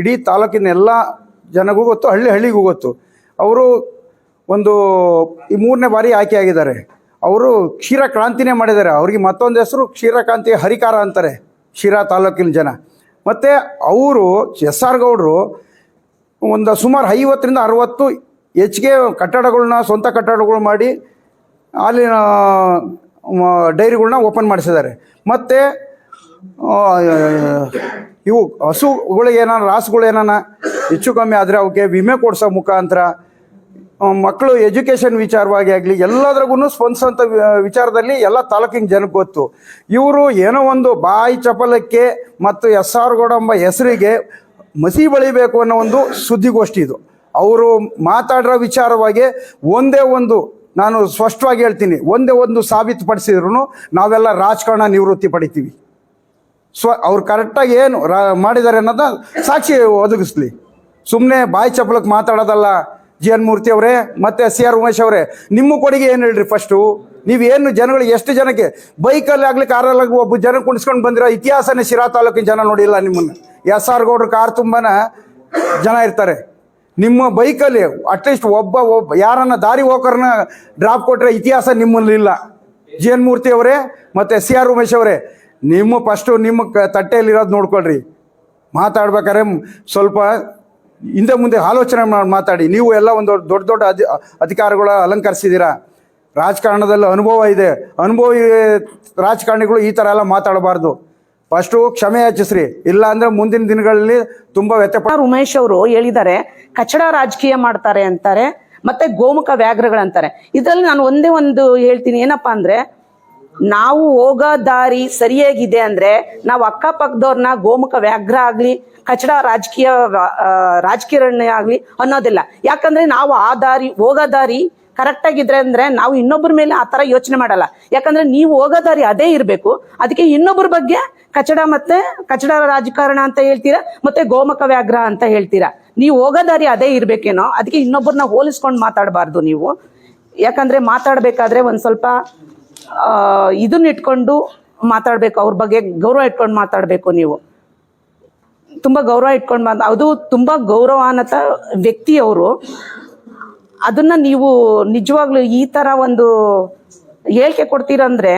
ಇಡೀ ತಾಲೂಕಿನ ಎಲ್ಲ ಜನಗೂ ಗೊತ್ತು, ಹಳ್ಳಿ ಹಳ್ಳಿಗೂ ಗೊತ್ತು. ಅವರು ಒಂದು ಈ ಮೂರನೇ ಬಾರಿ ಆಯ್ಕೆ ಆಗಿದ್ದಾರೆ. ಅವರು ಕ್ಷೀರ ಕ್ರಾಂತಿನೇ ಮಾಡಿದ್ದಾರೆ. ಅವ್ರಿಗೆ ಮತ್ತೊಂದು ಹೆಸರು ಕ್ಷೀರಕ್ರಾಂತಿ ಹರಿಕಾರ ಅಂತಾರೆ ಶಿರಾ ತಾಲೂಕಿನ ಜನ. ಮತ್ತು ಅವರು ಎಸ್ ಆರ್ ಗೌಡರು ಒಂದು ಸುಮಾರು ಐವತ್ತರಿಂದ ಅರವತ್ತು ಹೆಚ್ಚಿಗೆ ಕಟ್ಟಡಗಳನ್ನ ಸ್ವಂತ ಕಟ್ಟಡಗಳು ಮಾಡಿ ಅಲ್ಲಿನ ಡೈರಿಗಳನ್ನ ಓಪನ್ ಮಾಡಿಸಿದ್ದಾರೆ. ಮತ್ತು ಇವು ಹಸುಗಳಿಗೆ ಏನಾರ ರಾಸುಗಳು ಏನಾನ, ಹೆಚ್ಚು ಕಮ್ಮಿ ಆದರೆ ಅವಕ್ಕೆ ವಿಮೆ ಕೊಡಿಸೋ ಮುಖಾಂತರ ಮಕ್ಕಳು ಎಜುಕೇಷನ್ ವಿಚಾರವಾಗಿ ಆಗಲಿ ಎಲ್ಲದ್ರಾಗೂ ಸ್ಪಂದಿಸೋಂಥ ವಿಚಾರದಲ್ಲಿ ಎಲ್ಲ ತಾಲೂಕಿನ ಜನಕ್ಕೆ ಗೊತ್ತು. ಇವರು ಏನೋ ಒಂದು ಬಾಯಿ ಚಪಲಕ್ಕೆ ಮತ್ತು ಎಸ್ ಆರ್ ಗೌಡ ಎಂಬ ಹೆಸರಿಗೆ ಮಸಿ ಬಳಿಬೇಕು ಅನ್ನೋ ಒಂದು ಸುದ್ದಿಗೋಷ್ಠಿ ಇದು. ಅವರು ಮಾತಾಡಿರೋ ವಿಚಾರವಾಗಿ ಒಂದೇ ಒಂದು, ನಾನು ಸ್ಪಷ್ಟವಾಗಿ ಹೇಳ್ತೀನಿ, ಒಂದೇ ಒಂದು ಸಾಬೀತುಪಡಿಸಿದ್ರು ನಾವೆಲ್ಲ ರಾಜಕಾರಣ ನಿವೃತ್ತಿ ಪಡಿತೀವಿ. ಸ್ವ, ಅವ್ರು ಕರೆಕ್ಟಾಗಿ ಏನು ರಾ ಮಾಡಿದ್ದಾರೆ ಅನ್ನೋದ ಸಾಕ್ಷಿ ಒದಗಿಸ್ಲಿ. ಸುಮ್ಮನೆ ಬಾಯಿ ಚಪ್ಪಲಕ್ಕೆ ಮಾತಾಡೋದಲ್ಲ ಜಿ ಎನ್ ಮೂರ್ತಿ ಅವರೇ, ಮತ್ತು ಸಿ ಆರ್ ಉಮೇಶ್ ಅವರೇ. ನಿಮ್ಮ ಕೊಡುಗೆ ಏನು ಹೇಳ್ರಿ ಫಸ್ಟು ನೀವೇನು ಜನಗಳು ಎಷ್ಟು ಜನಕ್ಕೆ ಬೈಕಲ್ಲಿ ಆಗಲಿ ಕಾರಲ್ಲಿ ಒಬ್ಬ ಜನ ಕುಣಿಸ್ಕೊಂಡು ಬಂದಿರೋ ಇತಿಹಾಸನೇ ಶಿರಾ ತಾಲೂಕಿನ ಜನ ನೋಡಿಲ್ಲ ನಿಮ್ಮನ್ನು. ಎಸ್ ಆರ್ ಗೌಡ್ರ ಕಾರ್ ತುಂಬನ ಜನ ಇರ್ತಾರೆ. ನಿಮ್ಮ ಬೈಕಲ್ಲಿ ಅಟ್ಲೀಸ್ಟ್ ಒಬ್ಬ ಒಬ್ಬ ಯಾರನ್ನ ದಾರಿ ಹೋಗೋರನ್ನ ಡ್ರಾಪ್ ಕೊಟ್ಟರೆ ಇತಿಹಾಸ ನಿಮ್ಮಲ್ಲಿ ಇಲ್ಲ. ಜಿ ಎನ್ ಮೂರ್ತಿ ಅವರೇ, ಮತ್ತು ಸಿ ಆರ್ ಉಮೇಶ್ ಅವರೇ ನಿಮ್ಮ ಫಸ್ಟು ನಿಮ್ಮ ಕ ತಟ್ಟೆಯಲ್ಲಿರೋದು ನೋಡ್ಕೊಳ್ರಿ. ಮಾತಾಡ್ಬೇಕಾದ್ರೆ ಸ್ವಲ್ಪ ಹಿಂದೆ ಮುಂದೆ ಆಲೋಚನೆ ಮಾಡಿ ಮಾತಾಡಿ. ನೀವು ಎಲ್ಲ ಒಂದು ದೊಡ್ಡ ದೊಡ್ಡ ಅಧಿ, ಅಧಿಕಾರಗಳ ಅಲಂಕರಿಸಿದ್ದೀರಾ? ರಾಜಕಾರಣದಲ್ಲಿ ಅನುಭವ ಇದೆ. ಅನುಭವಿ ರಾಜಕಾರಣಿಗಳು ಈ ಥರ ಎಲ್ಲ ಮಾತಾಡಬಾರ್ದು. ಫಸ್ಟು ಕ್ಷಮೆ ಯಾಚಿಸ್ರಿ. ಇಲ್ಲ ಅಂದ್ರೆ ಮುಂದಿನ ದಿನಗಳಲ್ಲಿ ತುಂಬ ವ್ಯತ್ಯಪ ಉಮೇಶ್ ಅವರು ಹೇಳಿದ್ದಾರೆ, ಕಚಡ ರಾಜಕೀಯ ಮಾಡ್ತಾರೆ ಅಂತಾರೆ, ಮತ್ತೆ ಗೋಮುಖ ವ್ಯಾಘ್ರಗಳಂತಾರೆ. ಇದರಲ್ಲಿ ನಾನು ಒಂದೇ ಒಂದು ಹೇಳ್ತೀನಿ. ಏನಪ್ಪಾ ಅಂದ್ರೆ ನಾವು ಹೋಗೋ ದಾರಿ ಸರಿಯಾಗಿದೆ ಅಂದ್ರೆ ನಾವು ಅಕ್ಕಪಕ್ಕದವ್ರನ್ನ ಗೋಮುಖ ವ್ಯಾಘ್ರ ಆಗ್ಲಿ, ಕಚಡ ರಾಜಕೀಯ ರಾಜಕೀಯ ಆಗ್ಲಿ ಅನ್ನೋದಿಲ್ಲ. ಯಾಕಂದ್ರೆ ನಾವು ಆ ದಾರಿ, ಹೋಗೋ ದಾರಿ ಕರೆಕ್ಟ್ ಆಗಿದ್ರೆ ಅಂದ್ರೆ ನಾವು ಇನ್ನೊಬ್ಬರ ಮೇಲೆ ಆ ತರ ಯೋಚನೆ ಮಾಡಲ್ಲ. ಯಾಕಂದ್ರೆ ನೀವು ಹೋಗೋ ದಾರಿ ಅದೇ ಇರಬೇಕು. ಅದಕ್ಕೆ ಇನ್ನೊಬ್ಬರ ಬಗ್ಗೆ ಕಚಡ ಮತ್ತೆ ಕಚಡ ರಾಜಕಾರಣ ಅಂತ ಹೇಳ್ತೀರಾ, ಮತ್ತೆ ಗೋಮಕ ವ್ಯಾಘ್ರ ಅಂತ ಹೇಳ್ತೀರಾ. ನೀವು ಹೋಗೋ ದಾರಿ ಅದೇ ಇರ್ಬೇಕೇನೋ, ಅದಕ್ಕೆ ಇನ್ನೊಬ್ಬರನ್ನ ಹೋಲಿಸ್ಕೊಂಡು ಮಾತಾಡಬಾರ್ದು ನೀವು. ಯಾಕಂದ್ರೆ ಮಾತಾಡ್ಬೇಕಾದ್ರೆ ಒಂದ್ ಸ್ವಲ್ಪ ಇದನ್ನ ಇಟ್ಕೊಂಡು ಮಾತಾಡ್ಬೇಕು, ಅವ್ರ ಬಗ್ಗೆ ಗೌರವ ಇಟ್ಕೊಂಡು ಮಾತಾಡಬೇಕು ನೀವು. ತುಂಬಾ ಗೌರವ ಇಟ್ಕೊಂಡು ಮಾತು, ಅದು ತುಂಬಾ ಗೌರವಾನ್ವಿತ ವ್ಯಕ್ತಿ ಅವರು. ಅದನ್ನ ನೀವು ನಿಜವಾಗ್ಲೂ ಈ ತರ ಒಂದು ಹೇಳಿಕೆ ಕೊಡ್ತೀರಂದ್ರೆ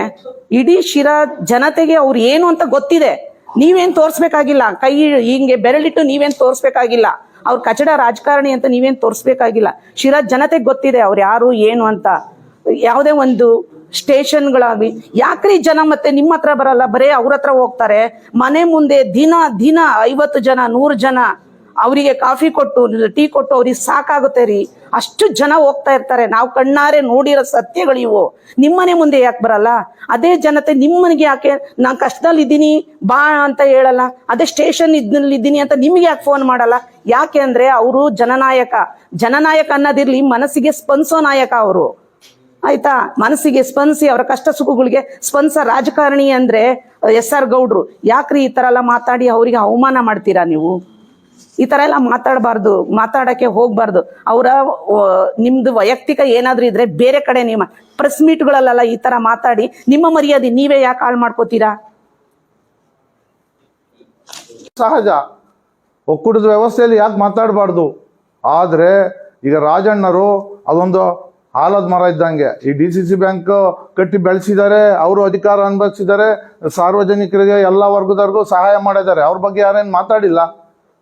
ಇಡೀ ಶಿರ ಜನತೆಗೆ ಅವ್ರು ಏನು ಅಂತ ಗೊತ್ತಿದೆ. ನೀವೇನು ತೋರಿಸ್ಬೇಕಾಗಿಲ್ಲ. ಕೈ ಹಿಂಗೆ ಬೆರಳಿಟ್ಟು ನೀವೇನು ತೋರಿಸ್ಬೇಕಾಗಿಲ್ಲ. ಅವ್ರ ಕಚಡ ರಾಜಕಾರಣಿ ಅಂತ ನೀವೇನು ತೋರಿಸ್ಬೇಕಾಗಿಲ್ಲ. ಶಿರಾ ಜನತೆಗೆ ಗೊತ್ತಿದೆ ಅವ್ರು ಯಾರು, ಏನು ಅಂತ. ಯಾವುದೇ ಒಂದು ಸ್ಟೇಷನ್ಗಳಾಗ್ಲಿ ಯಾಕ್ರಿ ಜನ ಮತ್ತೆ ನಿಮ್ಮ ಹತ್ರ ಬರಲ್ಲ? ಬರೇ ಅವ್ರ ಹತ್ರ ಹೋಗ್ತಾರೆ. ಮನೆ ಮುಂದೆ ದಿನ ದಿನ ಐವತ್ತು ಜನ, ನೂರು ಜನ ಅವರಿಗೆ ಕಾಫಿ ಕೊಟ್ಟು, ಟೀ ಕೊಟ್ಟು ಅವ್ರಿಗೆ ಸಾಕಾಗುತ್ತೆ ರೀ. ಅಷ್ಟು ಜನ ಹೋಗ್ತಾ ಇರ್ತಾರೆ. ನಾವು ಕಣ್ಣಾರೆ ನೋಡಿರೋ ಸತ್ಯಗಳು ಇವು. ನಿಮ್ಮನೆ ಮುಂದೆ ಯಾಕೆ ಬರಲ್ಲ? ಅದೇ ಜನತೆ ನಿಮ್ಮನಿಗೆ ಯಾಕೆ? ನಾನು ಕಷ್ಟದಲ್ಲಿ ಇದ್ದೀನಿ, ಬಾ ಅಂತ ಹೇಳಲ್ಲ. ಅದೇ ಸ್ಟೇಷನ್ ಇದ್ದೀನಿ ಅಂತ ನಿಮ್ಗೆ ಯಾಕೆ ಫೋನ್ ಮಾಡಲ್ಲ? ಯಾಕೆ ಅಂದ್ರೆ ಅವರು ಜನನಾಯಕ. ಜನನಾಯಕ ಅನ್ನೋದಿರ್ಲಿ ಮನಸ್ಸಿಗೆ ಸ್ಪಂದಿಸೋ ನಾಯಕ ಅವರು. ಆಯ್ತಾ? ಮನಸ್ಸಿಗೆ ಸ್ಪಂದಿಸಿ, ಅವರ ಕಷ್ಟ ಸುಖಗಳಿಗೆ ಸ್ಪಂದಿಸ ರಾಜಕಾರಣಿ ಅಂದ್ರೆ ಎಸ್ ಆರ್ ಗೌಡ್ರು. ಯಾಕ್ರಿ ಈ ತರ ಎಲ್ಲ ಮಾತಾಡಿ ಅವರಿಗೆ ಅವಮಾನ ಮಾಡ್ತೀರಾ ನೀವು? ಈ ತರ ಎಲ್ಲ ಮಾತಾಡಬಾರ್ದು, ಮಾತಾಡಕ್ಕೆ ಹೋಗ್ಬಾರ್ದು. ಅವರ ನಿಮ್ದು ವೈಯಕ್ತಿಕ ಏನಾದ್ರೂ ಇದ್ರೆ ಬೇರೆ ಕಡೆ ನಿಮ್ಮ ಪ್ರೆಸ್ ಮೀಟ್ಗಳಲ್ಲೆಲ್ಲ ಈ ತರ ಮಾತಾಡಿ, ನಿಮ್ಮ ಮರ್ಯಾದೆ ನೀವೇ ಯಾಕೆ ಹಾಳು ಮಾಡ್ಕೋತೀರಾ? ಸಹಜ. ಒಕ್ಕೂಟದ ವ್ಯವಸ್ಥೆಯಲ್ಲಿ ಯಾಕೆ ಮಾತಾಡಬಾರ್ದು? ಆದ್ರೆ ಈಗ ರಾಜಣ್ಣರು ಅದೊಂದು ಆಲದ ಮರ ಇದ್ದಂಗೆ. ಈ ಡಿ ಸಿ ಸಿ ಬ್ಯಾಂಕ್ ಕಟ್ಟಿ ಬೆಳೆಸಿದ್ದಾರೆ ಅವರು ಅಧಿಕಾರ ಅನುಭವಿಸಿದ್ದಾರೆ ಸಾರ್ವಜನಿಕರಿಗೆ ಎಲ್ಲ ವರ್ಗದವ್ರಿಗೂ ಸಹಾಯ ಮಾಡಿದ್ದಾರೆ. ಅವ್ರ ಬಗ್ಗೆ ಯಾರೇನು ಮಾತಾಡಿಲ್ಲ.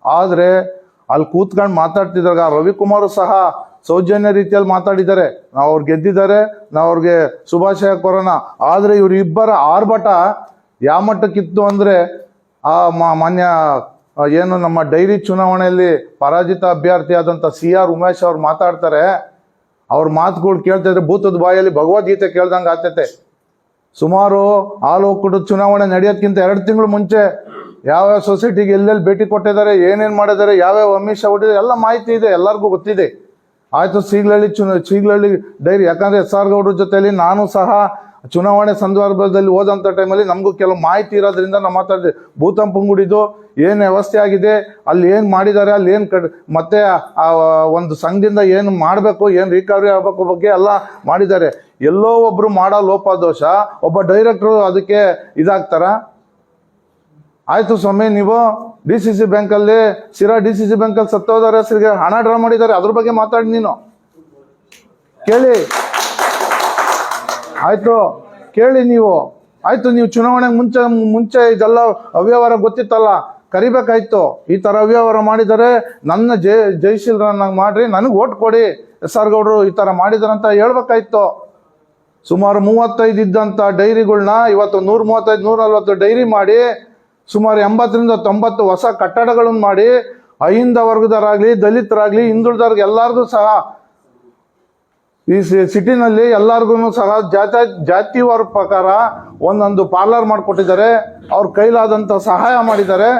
ಆದರೆ ಅಲ್ಲಿ ಕೂತ್ಕೊಂಡು ಮಾತಾಡ್ತಿದ್ರಾಗ ರವಿಕುಮಾರು ಸಹ ಸೌಜನ್ಯ ರೀತಿಯಲ್ಲಿ ಮಾತಾಡಿದ್ದಾರೆ. ನಾವು ಅವ್ರು ಗೆದ್ದಿದ್ದಾರೆ, ನಾವು ಅವ್ರಿಗೆ ಶುಭಾಶಯ ಕೊರೋಣ ಆದರೆ ಇವರಿಬ್ಬರ ಆರ್ಭಟ ಯಾವ ಮಟ್ಟಕ್ಕಿತ್ತು ಅಂದರೆ ಆ ಮಾನ್ಯ ಏನು ನಮ್ಮ ಡೈರಿ ಚುನಾವಣೆಯಲ್ಲಿ ಪರಾಜಿತ ಅಭ್ಯರ್ಥಿ ಆದಂಥ ಸಿ ಆರ್ ಉಮೇಶ್ ಅವ್ರು ಮಾತಾಡ್ತಾರೆ. ಅವ್ರ ಮಾತುಗಳು ಕೇಳ್ತಾ ಇದ್ರೆ ಭೂತದ ಬಾಯಲ್ಲಿ ಭಗವದ್ಗೀತೆ ಕೇಳ್ದಂಗೆ ಆಗ್ತೈತೆ. ಸುಮಾರು ಹಾಲು ಕೂಡ ಚುನಾವಣೆ ನಡೆಯೋದ್ಕಿಂತ ಎರಡು ತಿಂಗಳು ಮುಂಚೆ ಯಾವ್ಯಾವ ಸೊಸೈಟಿಗೆ ಎಲ್ಲೆಲ್ಲಿ ಭೇಟಿ ಕೊಟ್ಟಿದ್ದಾರೆ, ಏನೇನು ಮಾಡಿದ್ದಾರೆ ಯಾವ್ಯಾವ ಅಮಿಷ ಹೊಟ್ಟಿದ್ದಾರೆ ಎಲ್ಲ ಮಾಹಿತಿ ಇದೆ, ಎಲ್ಲರಿಗೂ ಗೊತ್ತಿದೆ. ಆಯಿತು ಸೀಗ್ಲಹಳ್ಳಿ ಚುನ ಸೀಗ್ಲಹಳ್ಳಿ ಡೈರಿ, ಯಾಕಂದ್ರೆ ಎಸ್ ಆರ್ ಗೌಡ್ರ ಜೊತೆಯಲ್ಲಿ ನಾನು ಸಹ ಚುನಾವಣೆ ಸಂದರ್ಭದಲ್ಲಿ ಹೋದಂಥ ಟೈಮಲ್ಲಿ ನಮಗೂ ಕೆಲವು ಮಾಹಿತಿ ಇರೋದ್ರಿಂದ ನಾವು ಮಾತಾಡಿದೆ, ಭೂತಂ ಪುಂಗುಡಿದು ಏನು ವ್ಯವಸ್ಥೆ ಆಗಿದೆ, ಅಲ್ಲಿ ಏನು ಮಾಡಿದ್ದಾರೆ ಅಲ್ಲಿ ಏನು ಕಡ್, ಮತ್ತೆ ಆ ಒಂದು ಸಂಘದಿಂದ ಏನು ಮಾಡಬೇಕು, ಏನು ರಿಕವರಿ ಆಗಬೇಕು ಬಗ್ಗೆ ಎಲ್ಲ ಮಾಡಿದ್ದಾರೆ. ಎಲ್ಲೋ ಒಬ್ಬರು ಮಾಡೋ ಲೋಪದೋಷ, ಒಬ್ಬ ಡೈರೆಕ್ಟ್ರು ಅದಕ್ಕೆ ಇದಾಗ್ತಾರ? ಆಯಿತು ಸ್ವಾಮಿ, ನೀವು ಡಿ ಸಿ ಸಿ ಬ್ಯಾಂಕಲ್ಲಿ ಸಿರಾ ಡಿ ಸಿ ಸಿ ಬ್ಯಾಂಕಲ್ಲಿ ಸತ್ತೋದಾರ ಹೆಸರಿಗೆ ಹಣ ಡ್ರಾ ಮಾಡಿದ್ದಾರೆ, ಅದ್ರ ಬಗ್ಗೆ ಮಾತಾಡಿ ನೀನು. ಕೇಳಿ. ಆಯ್ತು, ಕೇಳಿ ನೀವು. ಆಯ್ತು, ನೀವು ಚುನಾವಣೆಗೆ ಮುಂಚೆ ಮುಂಚೆ ಇದೆಲ್ಲ ಅವ್ಯವಹಾರ ಗೊತ್ತಿತ್ತಲ್ಲ? ಕರಿಬೇಕಾಯ್ತು. ಈ ಥರ ಅವ್ಯವಹಾರ ಮಾಡಿದರೆ ನನ್ನ ಜಯ ಜಯಶೀಲರನ್ನಾಗಿ ಮಾಡ್ರಿ, ನನಗೆ ಓಟ್ ಕೊಡಿ. ಎಸ್ ಆರ್ ಗೌಡ್ರು ಈ ಥರ ಮಾಡಿದಾರಂತ ಹೇಳ್ಬೇಕಾಯ್ತು. ಸುಮಾರು ಮೂವತ್ತೈದು ಇದ್ದಂಥ ಡೈರಿಗಳನ್ನ ಇವತ್ತು ನೂರ ಮೂವತ್ತೈದು, ನೂರ ನಲ್ವತ್ತು ಡೈರಿ ಮಾಡಿ, ಸುಮಾರು ಎಂಬತ್ತರಿಂದ ತೊಂಬತ್ತು ಹೊಸ ಕಟ್ಟಡಗಳನ್ನು ಮಾಡಿ ಅಹಿಂದ ವರ್ಗದವರಾಗಲಿ ದಲಿತರಾಗ್ಲಿ, ಹಿಂದುಳಿದವ್ರಿಗೆ ಎಲ್ಲರಿಗೂ ಸಹ ಈ ಸಿಟಿನಲ್ಲಿ ಎಲ್ಲಾರ್ಗು ಸಹ ಜಾತಿ, ಜಾತಿವಾರ ಪ್ರಕಾರ ಒಂದೊಂದು ಪಾರ್ಲರ್ ಮಾಡಿಕೊಟ್ಟಿದ್ದಾರೆ. ಅವ್ರ ಕೈಲಾದಂಥ ಸಹಾಯ ಮಾಡಿದ್ದಾರೆ.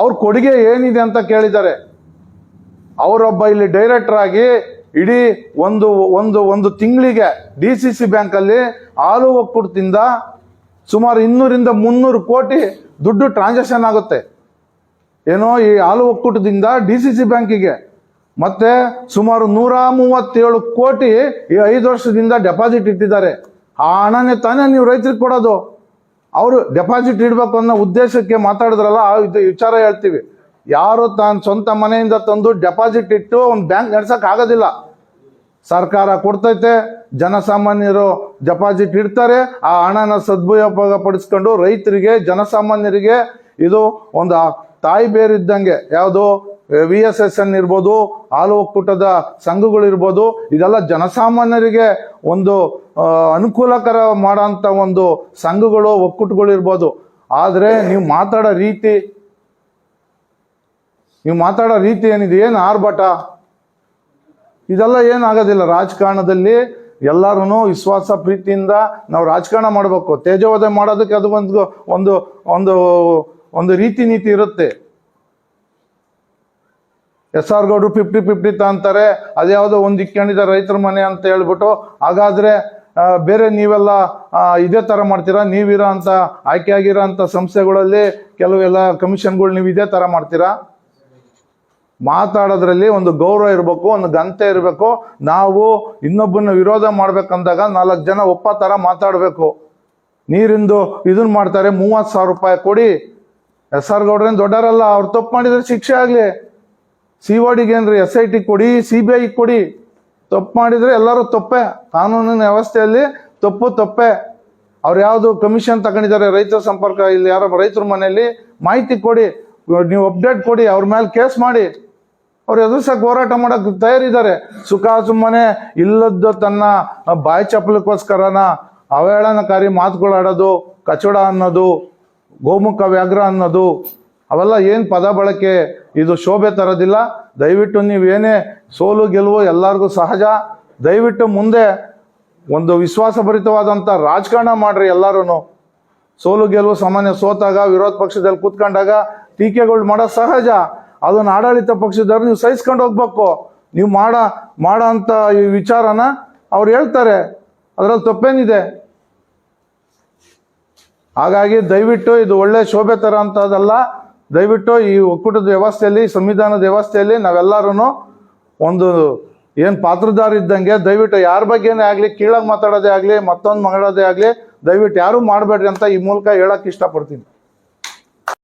ಅವ್ರ ಕೊಡುಗೆ ಏನಿದೆ ಅಂತ ಕೇಳಿದ್ದಾರೆ. ಅವರೊಬ್ಬ ಇಲ್ಲಿ ಡೈರೆಕ್ಟರ್ ಆಗಿ ಇಡೀ ಒಂದು ಒಂದು ಒಂದು ತಿಂಗಳಿಗೆ ಡಿ ಸಿ ಸಿ ಬ್ಯಾಂಕಲ್ಲಿ ಹಾಲು ಒಕ್ಕೂಟದಿಂದ ಸುಮಾರು ಇನ್ನೂರಿಂದ ಮುನ್ನೂರು ಕೋಟಿ ದುಡ್ಡು ಟ್ರಾನ್ಸಾಕ್ಷನ್ ಆಗುತ್ತೆ. ಏನೋ ಈ ಹಾಲು ಒಕ್ಕೂಟದಿಂದ ಡಿ ಸಿ ಸಿ ಬ್ಯಾಂಕಿಗೆ ಮತ್ತೆ ಸುಮಾರು ನೂರ ಮೂವತ್ತೇಳು ಕೋಟಿ ಈ ಐದು ವರ್ಷದಿಂದ ಡೆಪಾಸಿಟ್ ಇಟ್ಟಿದ್ದಾರೆ. ಆ ಹಣನೇ ತಾನೇ ನೀವು ರೈತರಿಗೆ ಕೊಡೋದು. ಅವರು ಡೆಪಾಸಿಟ್ ಇಡಬೇಕು ಅನ್ನೋ ಉದ್ದೇಶಕ್ಕೆ ಮಾತಾಡಿದ್ರಲ್ಲ, ಆ ವಿಚಾರ ಹೇಳ್ತೀವಿ. ಯಾರು ತಾನು ಸ್ವಂತ ಮನೆಯಿಂದ ತಂದು ಡೆಪಾಸಿಟ್ ಇಟ್ಟು ಒಂದು ಬ್ಯಾಂಕ್ ನಡ್ಸಕ್ ಆಗೋದಿಲ್ಲ. ಸರ್ಕಾರ ಕೊಡ್ತೈತೆ, ಜನಸಾಮಾನ್ಯರು ಡೆಪಾಸಿಟ್ ಇಡ್ತಾರೆ, ಆ ಹಣನ ಸದುಪಯೋಗ ಪಡಿಸ್ಕೊಂಡು ರೈತರಿಗೆ, ಜನಸಾಮಾನ್ಯರಿಗೆ ಇದು ಒಂದು ತಾಯಿ ಬೇರಿದ್ದಂಗೆ ಯಾವುದು? ವಿ ಎಸ್ ಎಸ್ ಎನ್ ಇರ್ಬೋದು ಹಾಲು ಒಕ್ಕೂಟದ ಸಂಘಗಳಿರ್ಬೋದು ಇದೆಲ್ಲ ಜನಸಾಮಾನ್ಯರಿಗೆ ಒಂದು ಅನುಕೂಲಕರ ಮಾಡೋಂಥ ಒಂದು ಸಂಘಗಳು, ಒಕ್ಕೂಟಗಳು ಇರ್ಬೋದು. ಆದರೆ ನೀವು ಮಾತಾಡೋ ರೀತಿ, ನೀವು ಮಾತಾಡೋ ರೀತಿ ಏನಿದೆ, ಏನು ಆರ್ಭಟ? ಇದೆಲ್ಲ ಏನಾಗೋದಿಲ್ಲ. ರಾಜಕಾರಣದಲ್ಲಿ ಎಲ್ಲರೂ ವಿಶ್ವಾಸ, ಪ್ರೀತಿಯಿಂದ ನಾವು ರಾಜಕಾರಣ ಮಾಡಬೇಕು. ತೇಜೋವಧೆ ಮಾಡೋದಕ್ಕೆ ಅದು ಒಂದು ಒಂದು ಒಂದು ರೀತಿ ನೀತಿ ಇರುತ್ತೆ. ಎಸ್ ಆರ್ ಗೌಡ್ರು ಫಿಫ್ಟಿ ಫಿಫ್ಟಿ ತಾಂತಾರೆ ಅದ್ಯಾವುದೋ ಒಂದು ಇಕ್ಕೊಂಡಿದ್ದಾರೆ ರೈತರ ಮನೆ ಅಂತ ಹೇಳ್ಬಿಟ್ಟು, ಹಾಗಾದ್ರೆ ಬೇರೆ ನೀವೆಲ್ಲ ಇದೇ ಥರ ಮಾಡ್ತೀರಾ? ನೀವಿರೋ ಅಂತ ಆಯ್ಕೆ ಆಗಿರೋ ಅಂಥ ಸಂಸ್ಥೆಗಳಲ್ಲಿ ಕೆಲವೆಲ್ಲ ಕಮಿಷನ್ಗಳು ನೀವು ಇದೇ ಥರ ಮಾಡ್ತೀರಾ? ಮಾತಾಡೋದ್ರಲ್ಲಿ ಒಂದು ಗೌರವ ಇರಬೇಕು, ಒಂದು ಗಂತೆ ಇರಬೇಕು. ನಾವು ಇನ್ನೊಬ್ಬನ ವಿರೋಧ ಮಾಡ್ಬೇಕಂದಾಗ ನಾಲ್ಕು ಜನ ಒಪ್ಪ ಥರ ಮಾತಾಡಬೇಕು. ನೀರಿಂದು ಇದನ್ನ ಮಾಡ್ತಾರೆ, ಮೂವತ್ತು ಸಾವಿರ ರೂಪಾಯಿ ಕೊಡಿ. ಎಸ್ ಆರ್ ಗೌಡ್ರೇನು ದೊಡ್ಡರಲ್ಲ ಅವ್ರು ತಪ್ಪು ಮಾಡಿದ್ರೆ ಶಿಕ್ಷೆ ಆಗಲಿ. ಸಿ ಏನ್ರಿ ಎಸ್ ಐ ಟಿ ಕೊಡಿ ಸಿ ಬಿ ಐ ಕೊಡಿ. ತಪ್ಪು ಮಾಡಿದ್ರೆ ಎಲ್ಲರೂ ತಪ್ಪೆ. ಕಾನೂನಿನ ವ್ಯವಸ್ಥೆಯಲ್ಲಿ ತಪ್ಪು ತಪ್ಪೆ. ಅವ್ರು ಯಾವುದು ಕಮಿಷನ್ ತಗೊಂಡಿದ್ದಾರೆ, ರೈತರ ಸಂಪರ್ಕ, ಇಲ್ಲಿ ಯಾರೋ ರೈತರ ಮನೆಯಲ್ಲಿ ಮಾಹಿತಿ ಕೊಡಿ. ನೀವು ಅಪ್ಡೇಟ್ ಕೊಡಿ, ಅವ್ರ ಮೇಲೆ ಕೇಸ್ ಮಾಡಿ. ಅವ್ರು ಎದುರ್ಸಕ್ಕೆ ಹೋರಾಟ ಮಾಡಕ್ ತಯಾರಿದ್ದಾರೆ. ಸುಖ ಸುಮ್ಮನೆ ಇಲ್ಲದ್ದು ತನ್ನ ಬಾಯಿ ಚಪ್ಪಲಕ್ಕೋಸ್ಕರನ ಅವಹೇಳನಕಾರಿ ಮಾತುಗಳಾಡೋದು ಕಚಡ ಅನ್ನೋದು, ಗೋಮುಖ ವ್ಯಾಘ್ರ ಅನ್ನೋದು, ಅವೆಲ್ಲ ಏನು ಪದ ಬಳಕೆ? ಇದು ಶೋಭೆ ತರೋದಿಲ್ಲ. ದಯವಿಟ್ಟು ನೀವೇನೇ ಸೋಲು ಗೆಲುವು ಎಲ್ಲರಿಗೂ ಸಹಜ. ದಯವಿಟ್ಟು ಮುಂದೆ ಒಂದು ವಿಶ್ವಾಸಭರಿತವಾದಂಥ ರಾಜಕಾರಣ ಮಾಡ್ರಿ ಎಲ್ಲರೂ ಸೋಲು ಗೆಲುವು ಸಾಮಾನ್ಯ ಸೋತಾಗ, ವಿರೋಧ ಪಕ್ಷದಲ್ಲಿ ಕೂತ್ಕೊಂಡಾಗ ಟೀಕೆಗಳು ಮಾಡೋ ಸಹಜ. ಅದನ್ನು ಆಡಳಿತ ಪಕ್ಷದವ್ರು ನೀವು ಸಹಿಸ್ಕೊಂಡು ಹೋಗ್ಬೇಕು. ನೀವು ಮಾಡ, ಮಾಡೋ ಅಂಥ ಈ ವಿಚಾರನ ಅವ್ರು ಹೇಳ್ತಾರೆ. ಅದರಲ್ಲಿ ತಪ್ಪೇನಿದೆ. ಹಾಗಾಗಿ ದಯವಿಟ್ಟು ಇದು ಒಳ್ಳೆ ಶೋಭೆ ತರ ಅಂತದಲ್ಲ. ದಯವಿಟ್ಟು ಈ ಒಕ್ಕೂಟದ ವ್ಯವಸ್ಥೆಯಲ್ಲಿ, ಸಂವಿಧಾನದ ವ್ಯವಸ್ಥೆಯಲ್ಲಿ ನಾವೆಲ್ಲರೂ ಒಂದು ಏನು ಪಾತ್ರದಾರ ಇದ್ದಂಗೆ ದಯವಿಟ್ಟು ಯಾರ ಬಗ್ಗೆನೇ ಆಗಲಿ, ಕೀಳಾಗಿ ಮಾತಾಡೋದೇ ಆಗಲಿ, ಮತ್ತೊಂದು ಮಾಡೋದೇ ಆಗಲಿ ದಯವಿಟ್ಟು ಯಾರೂ ಮಾಡಬೇಡ್ರಿ ಅಂತ ಈ ಮೂಲಕ ಹೇಳಕ್ಕೆ ಇಷ್ಟಪಡ್ತೀನಿ.